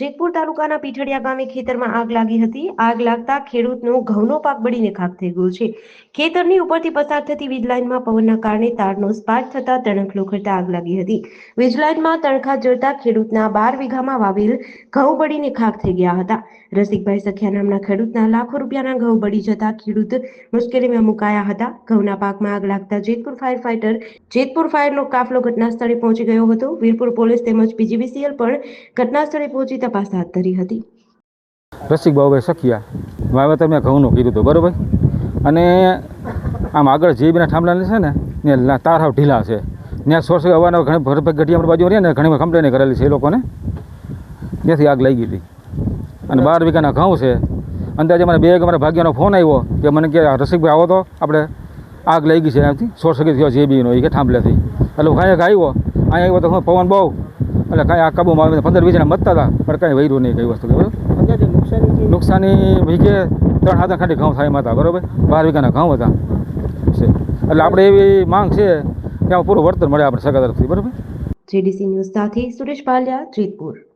જેતપુર તાલુકાના પીઠડિયા ગામે ખેતરમાં આગ લાગી હતી. આગ લાગતા ખેડૂતનો ઘઉંનો પાક બળીને ખાક થઈ ગયો છે. ખેતરની ઉપરથી પસાર થતી વીજ લાઇનમાં પવનના કારણે તારનો સ્પાર્ક થતા તણખ લોખરતા આગ લાગી હતી. વીજ લાઇનમાં તણખા જળતા ખેડૂતના બાર વીઘામાં વાવેલ ઘઉં બળીને ખાક થઈ ગયા હતા. રસિકભાઈ સખિયા નામના ખેડૂતના લાખો રૂપિયાના ઘઉં બળી જતા ખેડૂત મુશ્કેલીમાં મુકાયા હતા. ઘઉંના પાકમાં આગ લાગતા જેતપુર ફાયર ફાઈટર જેતપુર ફાયરનો કાફલો ઘટના સ્થળે પહોંચી ગયો હતો. વીરપુર પોલીસ તેમજ પીજીવીસીએલ પણ ઘટના સ્થળે પહોંચી તપાસ હાથ ધરી હતી. રસિક સખિયા, વાવેતર મેં ઘઉંનું કીધું હતું, બરાબર? અને આમ આગળ જે બીના થાંભલા છે ને ને તાર હાવ ઢીલા છે. ત્યાં સોર્સ અવારનવાર ઘણી ભરપેક ગઢિયા બાજુ રહે ને ઘણી કમ્પ્લેન કરેલી છે એ લોકોને. ત્યાંથી આગ લાગી હતી અને બાર વીઘાના ઘઉં છે. અંદાજે મને બે મારા ભાગ્યનો ફોન આવ્યો, કે મને કે રસિકભાઈ આવો તો, આપણે આગ લાગી છે ત્યાંથી સોર્સ થયો જે બીનો એ કે થાંભલેથી. એટલે હું કાંઈ આવ્યો. અહીંયા આવ્યો તો પવન બહુ એટલે કાંઈ આ કાબુમાં આવીને પંદર વીસ જણા મતતા હતા પણ કાંઈ વૈરું નહીં કઈ વસ્તુ બરાબર? નુકસાની વીઘે ત્રણ હાથ ખાંડી ઘઉં થાય હતા બરાબર? બાર વીઘાના ઘઉં હતા. એટલે આપણે એવી માંગ છે કે આમાં પૂરું વળતર મળે આપણે સરકાર તરફથી બરાબર? જેડીસી ન્યૂઝ સાથે સુરેશ પાલિયા જેતપુર